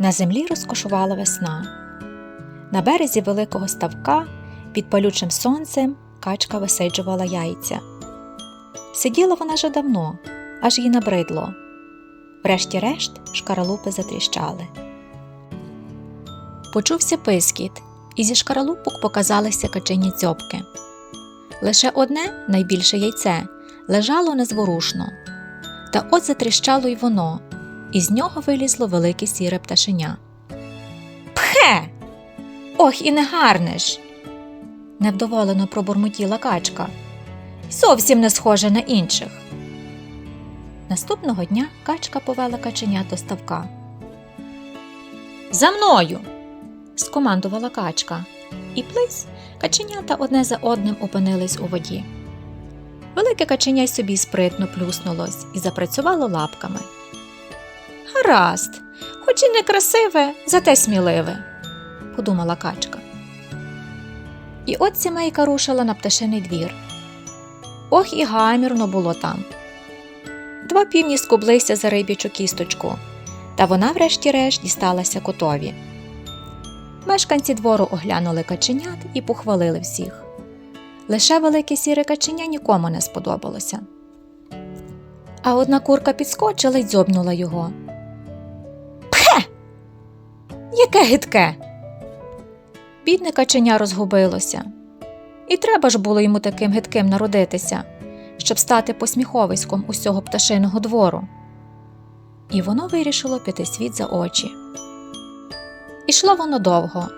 На землі розкошувала весна. На березі великого ставка під палючим сонцем качка висиджувала яйця. Сиділа вона вже давно, аж їй набридло. Врешті-решт шкаралупи затріщали. Почувся пискіт, і зі шкаралупок показалися качині цьопки. Лише одне, найбільше яйце, лежало незворушно. Та от затріщало й воно, і з нього вилізло велике сіре пташеня. Пхе! Ох, і не гарне ж! невдоволено пробурмотіла качка. Зовсім не схоже на інших. Наступного дня качка повела каченя до ставка. За мною. скомандувала качка, і плись каченята одне за одним опинились у воді. Велике каченя й собі спритно плюснулось і запрацювало лапками. Гаразд, хоч і не красиве, зате сміливе, подумала качка. І от сімейка рушила на пташиний двір. Ох, і гамірно було там. Два півні скублися за риб'ячу кісточку, та вона, врешті-решт, дісталася котові. Мешканці двору оглянули каченят і похвалили всіх. Лише велике сіре каченя нікому не сподобалося. А одна курка підскочила й дзьобнула його. Яке гидке! Бідне каченя розгубилося. І треба ж було йому таким гидким народитися, щоб стати посміховиськом усього пташиного двору. І воно вирішило піти світ за очі. Ішло воно довго,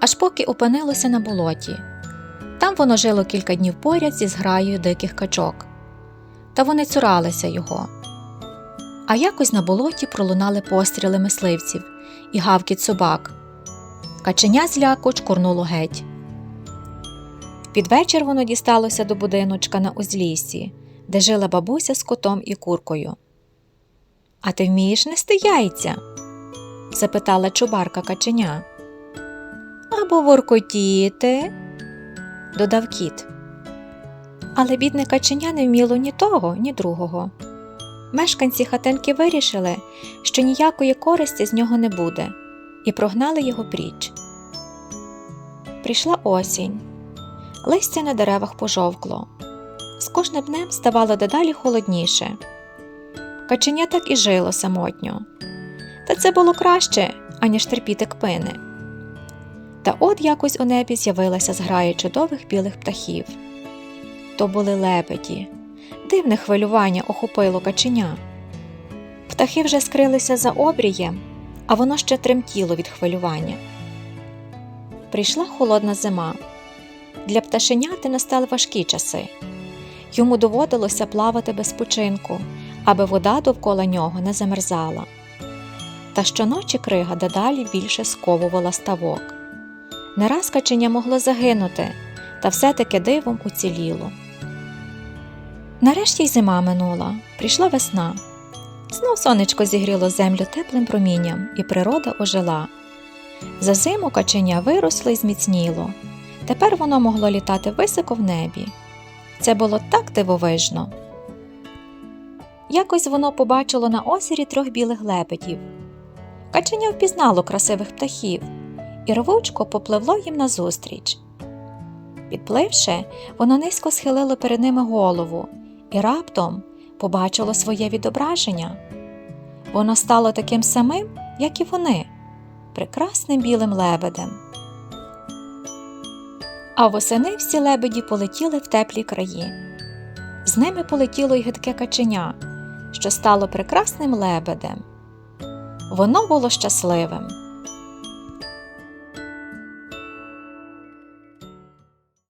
аж поки опинилося на болоті. Там воно жило кілька днів поряд зі зграєю диких качок, та вони цуралися його. А якось на болоті пролунали постріли мисливців і гавкіт собак. Каченя зляку чкурнуло геть. Під вечір воно дісталося до будиночка на узліссі, де жила бабуся з котом і куркою. А ти вмієш нести яйця? запитала чубарка каченя. Або воркотіти, додав кіт. Але бідне каченя не вміло ні того, ні другого. Мешканці хатинки вирішили, що ніякої користі з нього не буде, і прогнали його пріч. Прийшла осінь. Листя на деревах пожовкло. З кожним днем ставало дедалі холодніше. Каченя так і жило самотньо. Та це було краще, аніж терпіти кпини. Та от якось у небі з'явилася зграя чудових білих птахів. То були лебеді. Дивне хвилювання охопило каченя. Птахи вже скрилися за обрієм, а воно ще тремтіло від хвилювання. Прийшла холодна зима. Для пташеняти настали важкі часи. Йому доводилося плавати без починку, аби вода довкола нього не замерзала. Та щоночі крига дедалі більше сковувала ставок. Не раз каченя могло загинути, та все-таки дивом уціліло. Нарешті й зима минула, прийшла весна. Знов сонечко зігріло землю теплим промінням, і природа ожила. За зиму каченя виросло і зміцніло. Тепер воно могло літати високо в небі. Це було так дивовижно. Якось воно побачило на озері трьох білих лебедів. Каченя впізнало красивих птахів і рвучко попливло їм назустріч. Підпливши, воно низько схилило перед ними голову і раптом побачило своє відображення. Воно стало таким самим, як і вони, прекрасним білим лебедем. А восени всі лебеді полетіли в теплі краї. З ними полетіло й гидке каченя, що стало прекрасним лебедем. Воно було щасливим.